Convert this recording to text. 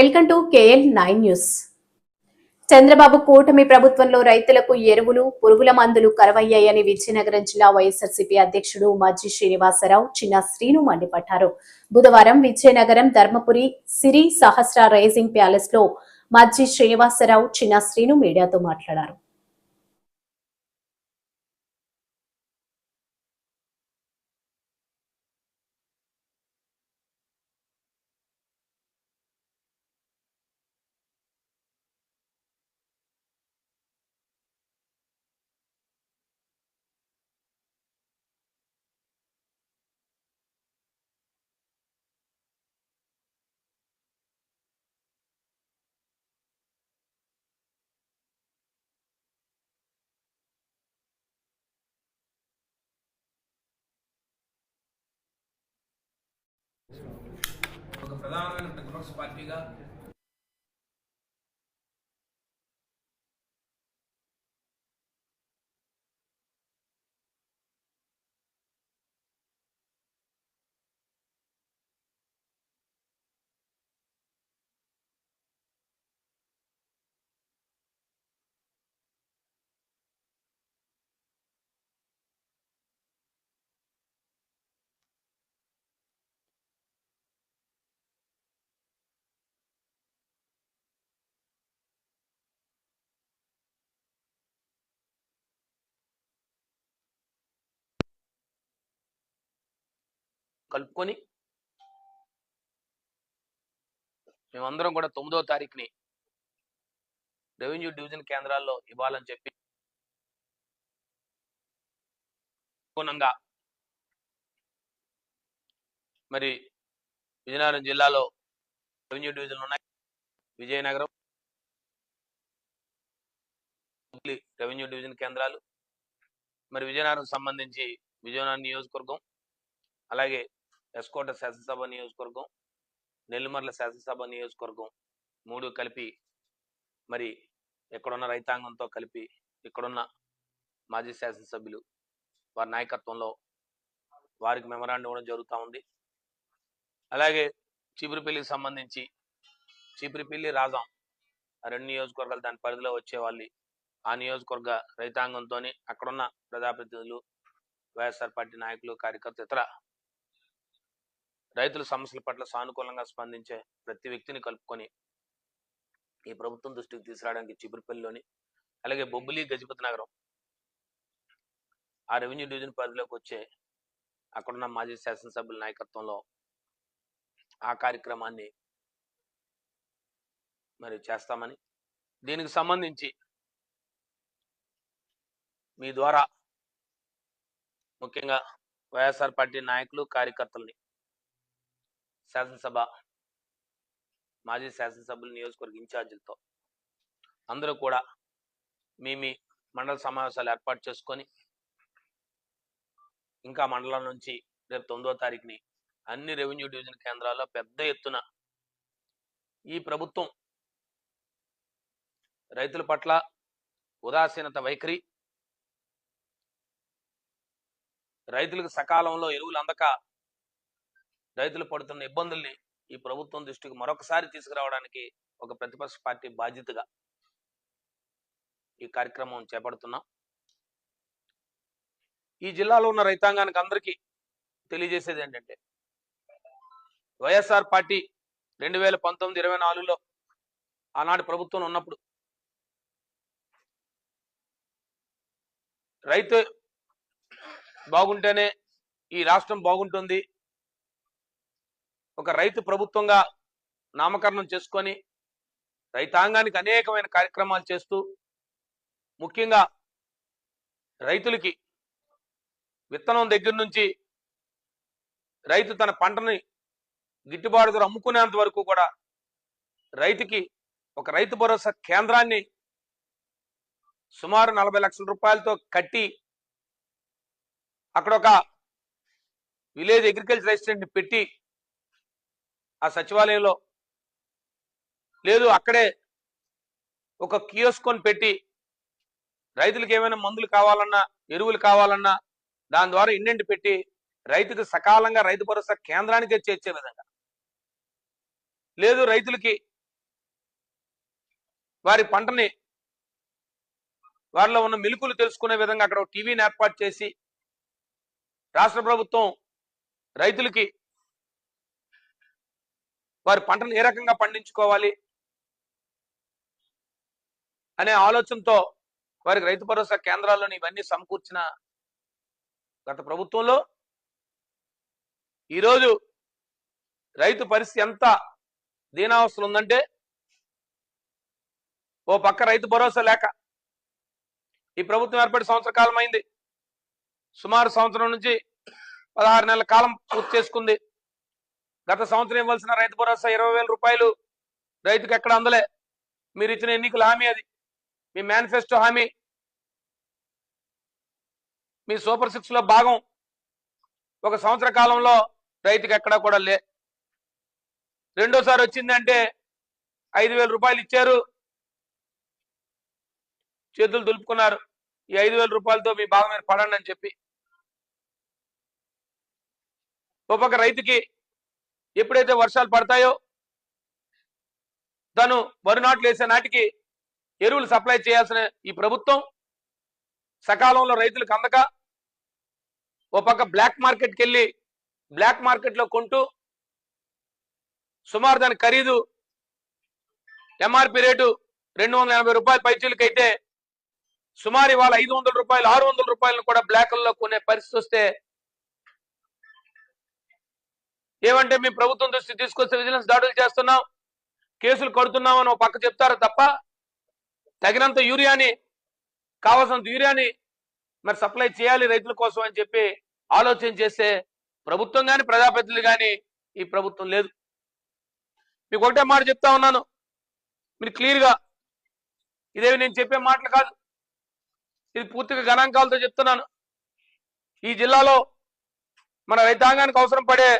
Welcome to KL nine news. Chandrababu కూటమి ప్రభుత్వంలో రైతులకు ఎరువులు పురుగుల మందులు కరవయ్యాయని విజయనగరం జిల్లా వైఎస్ఆర్సీపీ అధ్యక్షుడు మజ్జి శ్రీనివాసరావు చిన్న శ్రీను మండిపడ్డారు. బుధవారం విజయనగరం ధర్మపురి సిరి సహస్ర రైజింగ్ ప్యాలెస్లో మజ్జి శ్రీనివాసరావు చిన్న శ్రీను మీడియాతో మాట్లాడారు. ప్రధానమైన ప్రతిపక్ష పార్టీగా కలుపుకొని మేమందరం కూడా తొమ్మిదో తారీఖుని రెవెన్యూ డివిజన్ కేంద్రాల్లో ఇవ్వాలని చెప్పి అనుగుణంగా మరి విజయనగరం జిల్లాలో రెవెన్యూ డివిజన్లు ఉన్నాయి. విజయనగరం రెవెన్యూ డివిజన్ కేంద్రాలు మరి విజయనగరం సంబంధించి విజయనగరం నియోజకవర్గం అలాగే ఎస్కోట శాసనసభ నియోజకవర్గం నెల్లిమర్ల శాసనసభ నియోజకవర్గం మూడు కలిపి మరి ఇక్కడున్న రైతాంగంతో కలిపి ఇక్కడున్న మాజీ శాసనసభ్యులు వారి నాయకత్వంలో వారికి మెమరాండం ఇవ్వడం జరుగుతూ ఉంది. అలాగే చీపురుపల్లికి సంబంధించి చీపురుపల్లి రాజాం ఆ రెండు నియోజకవర్గాలు దాని పరిధిలో వచ్చేవాళ్ళు. ఆ నియోజకవర్గ రైతాంగంతో అక్కడున్న ప్రజాప్రతినిధులు వైఎస్ఆర్ పార్టీ నాయకులు కార్యకర్తలు ఇతర రైతుల సమస్యల పట్ల సానుకూలంగా స్పందించే ప్రతి వ్యక్తిని కలుపుకొని ఈ ప్రభుత్వం దృష్టికి తీసుకురావడానికి చిపురుపల్లిలోని అలాగే బొబ్బులి గజపతి నగరం ఆ రెవెన్యూ డివిజన్ పరిధిలోకి వచ్చే అక్కడున్న మాజీ శాసనసభ్యుల నాయకత్వంలో ఆ కార్యక్రమాన్ని మరి చేస్తామని దీనికి సంబంధించి మీ ద్వారా ముఖ్యంగా వైఎస్ఆర్ పార్టీ నాయకులు కార్యకర్తల్ని శాసనసభ మాజీ శాసనసభ్యులు నియోజకవర్గ ఇన్ఛార్జీలతో అందరూ కూడా మీ మీ మండల సమావేశాలు ఏర్పాటు చేసుకొని ఇంకా మండలం నుంచి రేపు తొమ్మిదో తారీఖుని అన్ని రెవెన్యూ డివిజన్ కేంద్రాల్లో పెద్ద ఎత్తున ఈ ప్రభుత్వం రైతుల పట్ల ఉదాసీనత వైఖరి రైతులకు సకాలంలో ఎరువులు అందక రైతులు పడుతున్న ఇబ్బందుల్ని ఈ ప్రభుత్వం దృష్టికి మరొకసారి తీసుకురావడానికి ఒక ప్రతిపక్ష పార్టీ బాధ్యతగా ఈ కార్యక్రమం చేపడుతున్నాం. ఈ జిల్లాలో ఉన్న రైతాంగానికి అందరికీ తెలియజేసేది ఏంటంటే వైఎస్ఆర్ పార్టీ రెండు వేల పంతొమ్మిది ఇరవై నాలుగులో ఆనాటి ప్రభుత్వం ఉన్నప్పుడు రైతు బాగుంటేనే ఈ రాష్ట్రం బాగుంటుంది ఒక రైతు ప్రభుత్వంగా నామకరణం చేసుకొని రైతాంగానికి అనేకమైన కార్యక్రమాలు చేస్తూ ముఖ్యంగా రైతులకి విత్తనం దగ్గర నుంచి రైతు తన పంటని గిట్టుబాటు ధర అమ్ముకునేంత వరకు కూడా రైతుకి ఒక రైతు భరోసా కేంద్రాన్ని సుమారు నలభై లక్షల రూపాయలతో కట్టి అక్కడ ఒక విలేజ్ అగ్రికల్చర్ అసిస్టెంట్ పెట్టి ఆ సచివాలయంలో. లేదు అక్కడే ఒక కియోస్కొని పెట్టి రైతులకు ఏమైనా మందులు కావాలన్నా ఎరువులు కావాలన్నా దాని ద్వారా ఇండెంట్ పెట్టి రైతుకు సకాలంగా రైతు భరోసా కేంద్రానికే చేర్చే విధంగా. లేదు రైతులకి వారి పంటని వారిలో ఉన్న మెలుకులు తెలుసుకునే విధంగా అక్కడ టీవీని ఏర్పాటు చేసి రాష్ట్ర ప్రభుత్వం రైతులకి వారి పంటను ఏ రకంగా పండించుకోవాలి అనే ఆలోచనతో వారికి రైతు భరోసా కేంద్రాల్లోని ఇవన్నీ సమకూర్చిన గత ప్రభుత్వంలో ఈరోజు రైతు పరిస్థితి ఎంత దీనావస్థలు ఉందంటే ఓ పక్క రైతు భరోసా లేక ఈ ప్రభుత్వం ఏర్పడి సంవత్సర కాలం అయింది సుమారు సంవత్సరం నుంచి పదహారు నెలల కాలం పూర్తి చేసుకుంది. గత సంవత్సరం ఇవ్వాల్సిన రైతు భరోసా ఇరవై వేల రూపాయలు రైతుకు ఎక్కడ అందలే? మీరు ఇచ్చిన ఎన్నికల హామీ అది. మీ మేనిఫెస్టో హామీ. మీ సూపర్ సిక్స్లో భాగం. ఒక సంవత్సర కాలంలో రైతుకి ఎక్కడా కూడా లే రెండోసారి వచ్చిందంటే ఐదు వేల రూపాయలు ఇచ్చారు. చేతులు దులుపుకున్నారు. ఈ ఐదు వేల రూపాయలతో మీ భాగం మీరు పడండి అని చెప్పి. ఒక రైతుకి ఎప్పుడైతే వర్షాలు పడతాయో తను వరి నాట్లు వేసే నాటికి ఎరువులు సప్లై చేయాల్సిన ఈ ప్రభుత్వం సకాలంలో రైతులకు అందక ఓ పక్క బ్లాక్ మార్కెట్కి వెళ్ళి బ్లాక్ మార్కెట్లో కొంటూ సుమారు దాని ఖరీదు ఎంఆర్పి రేటు రెండు వందల ఎనభై రూపాయలు పైచీలకైతే సుమారు ఇవాళ ఐదు వందల రూపాయలు ఆరు వందల రూపాయలను కూడా బ్లాక్లలో కొనే పరిస్థితి వస్తే ఏమంటే మీ ప్రభుత్వం దృష్టి తీసుకొస్తే విజిలెన్స్ దాడులు చేస్తున్నాం కేసులు కడుతున్నాం అని పక్క చెప్తారు తప్ప తగినంత యూరియాని కావాల్సినంత యూరియాని మరి సప్లై చేయాలి రైతుల కోసం అని చెప్పి ఆలోచన చేస్తే ప్రభుత్వం కానీ ప్రజాప్రతినిధులు కానీ ఈ ప్రభుత్వం లేదు. మీకు ఒకటే మాట చెప్తా ఉన్నాను. మీరు క్లియర్గా ఇదేవి నేను చెప్పే మాటలు కాదు. ఇది పూర్తిగా గణాంకాలతో చెప్తున్నాను. ఈ జిల్లాలో మన రైతాంగానికి అవసరం పడే